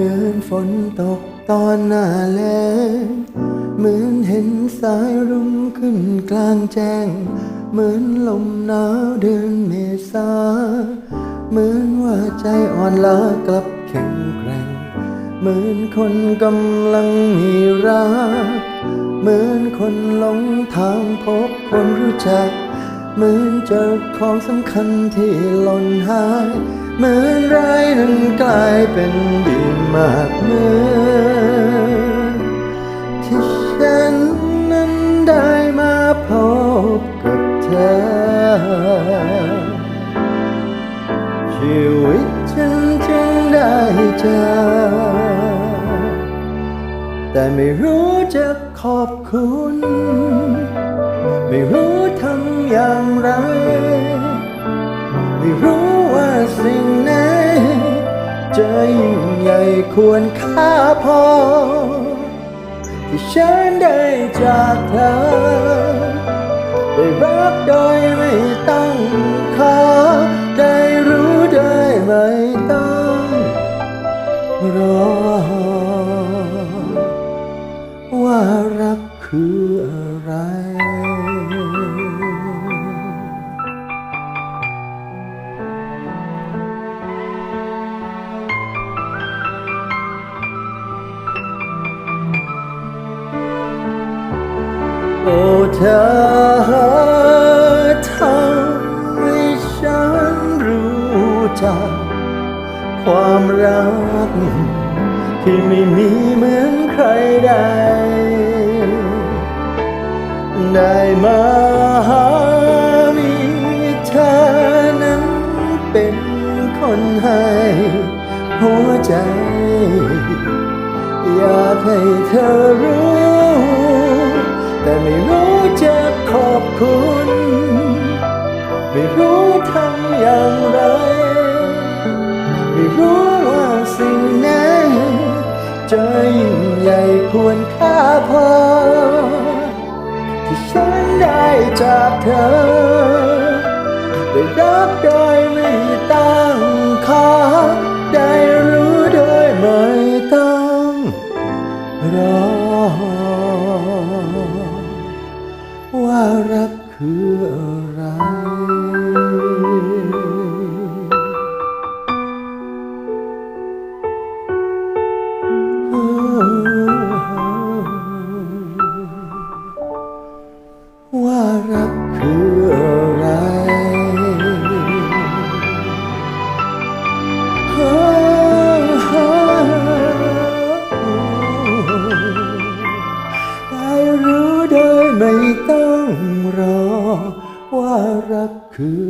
มือนฝนตกตอนหน้าแล้งเหมือนเห็นสายรุ้งขึ้นกลางแจ้ง เหมือนลมหนาวเดือนเมษา เหมือนว่าใจอ่อนล้ากลับแข็งแกร่ง เหมือนคนกำลังมีรัก เหมือนคนหลงทางพบคนรู้จัก เหมือนเจอของสำคัญที่หล่นหาย เหมือนไร้นั้นกลายเป็นดีมากเหมือนที่ฉันนั้นได้มาพบกับเธอ ชีวิตฉันจึงได้เจอ แต่ไม่รู้จะขอบคุณ ไม่รู้ทำอย่างไร ไม่รู้ว่าสิ่งไหนจะยิ่งใหญ่ควรค่าพอ ที่ฉันได้จากเธอได้รักโดยไม่ต้องขอ ออะไร โอ้เธอทำให้ฉันรู้จักความรักที่ไม่มีเหมือนใครใด ได้มาหามีเธอนั้นเป็นคนให้หัวใจ อยากให้เธอรู้ แต่ไม่รู้จะขอบคุณ ไม่รู้ทำอย่างไร ไม่รู้ว่าสิ่งไหนจะยิ่งใหญ่ควรค่า รอว่ารั คืออะไร